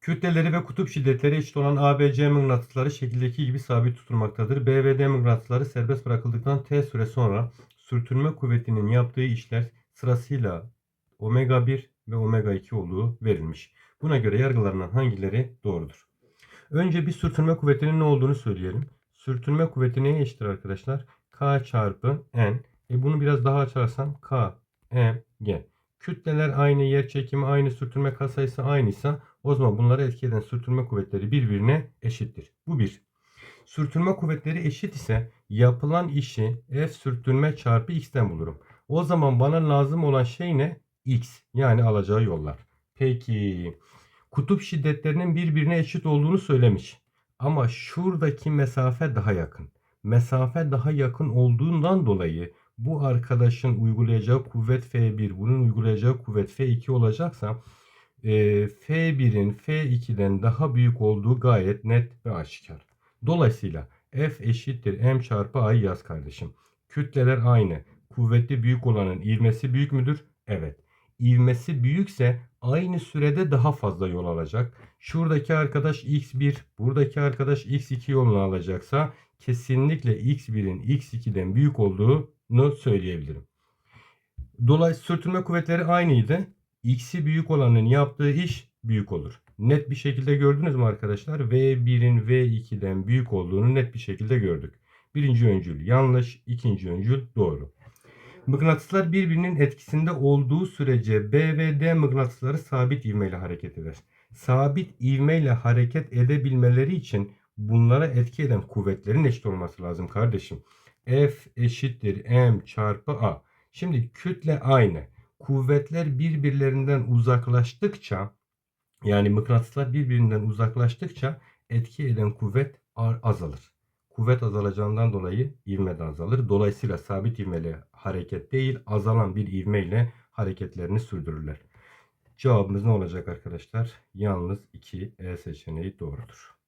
Kütleleri ve kutup şiddetleri eşit olan ABC mıknatısları şekildeki gibi sabit tutulmaktadır. B ve mıknatısları serbest bırakıldıktan T süre sonra sürtünme kuvvetinin yaptığı işler sırasıyla omega 1 ve omega 2 olduğu verilmiş. Buna göre yargılarından hangileri doğrudur? Önce bir sürtünme kuvvetinin ne olduğunu söyleyelim. Sürtünme kuvveti neye eşittir arkadaşlar? K çarpı N. E bunu biraz daha açarsam K, M, G. Kütleler aynı, yer çekimi aynı, sürtünme katsayısı aynıysa o zaman bunları etki eden sürtünme kuvvetleri birbirine eşittir. Bu bir. Sürtünme kuvvetleri eşit ise yapılan işi F sürtünme çarpı X'ten bulurum. O zaman bana lazım olan şey ne? X. Yani alacağı yollar. Peki. Kutup şiddetlerinin birbirine eşit olduğunu söylemiş. Ama şuradaki mesafe daha yakın. Mesafe daha yakın olduğundan dolayı bu arkadaşın uygulayacağı kuvvet F1, bunun uygulayacağı kuvvet F2 olacaksa e, F1'in F2'den daha büyük olduğu gayet net ve aşikar. Dolayısıyla F eşittir M çarpı A yaz kardeşim. Kütleler aynı. Kuvvetli büyük olanın ivmesi büyük müdür? Evet. İvmesi büyükse aynı sürede daha fazla yol alacak. Şuradaki arkadaş x1, buradaki arkadaş x2 yolunu alacaksa kesinlikle x1'in x2'den büyük olduğunu söyleyebilirim. Dolayısıyla sürtünme kuvvetleri aynıydı. X'i büyük olanın yaptığı iş büyük olur. Net bir şekilde gördünüz mü arkadaşlar? V1'in V2'den büyük olduğunu net bir şekilde gördük. Birinci öncül yanlış, ikinci öncül doğru. Mıknatıslar birbirinin etkisinde olduğu sürece B ve D mıknatısları sabit ivmeyle hareket eder. Sabit ivmeyle hareket edebilmeleri için bunlara etki eden kuvvetlerin eşit olması lazım kardeşim. F eşittir M çarpı A. Şimdi kütle aynı. Kuvvetler birbirlerinden uzaklaştıkça yani mıknatıslar birbirinden uzaklaştıkça etki eden kuvvet azalır. Kuvvet azalacağından dolayı ivme de azalır. Dolayısıyla sabit ivmeli hareket değil azalan bir ivmeyle hareketlerini sürdürürler. Cevabımız ne olacak arkadaşlar? Yalnız 2 E seçeneği doğrudur.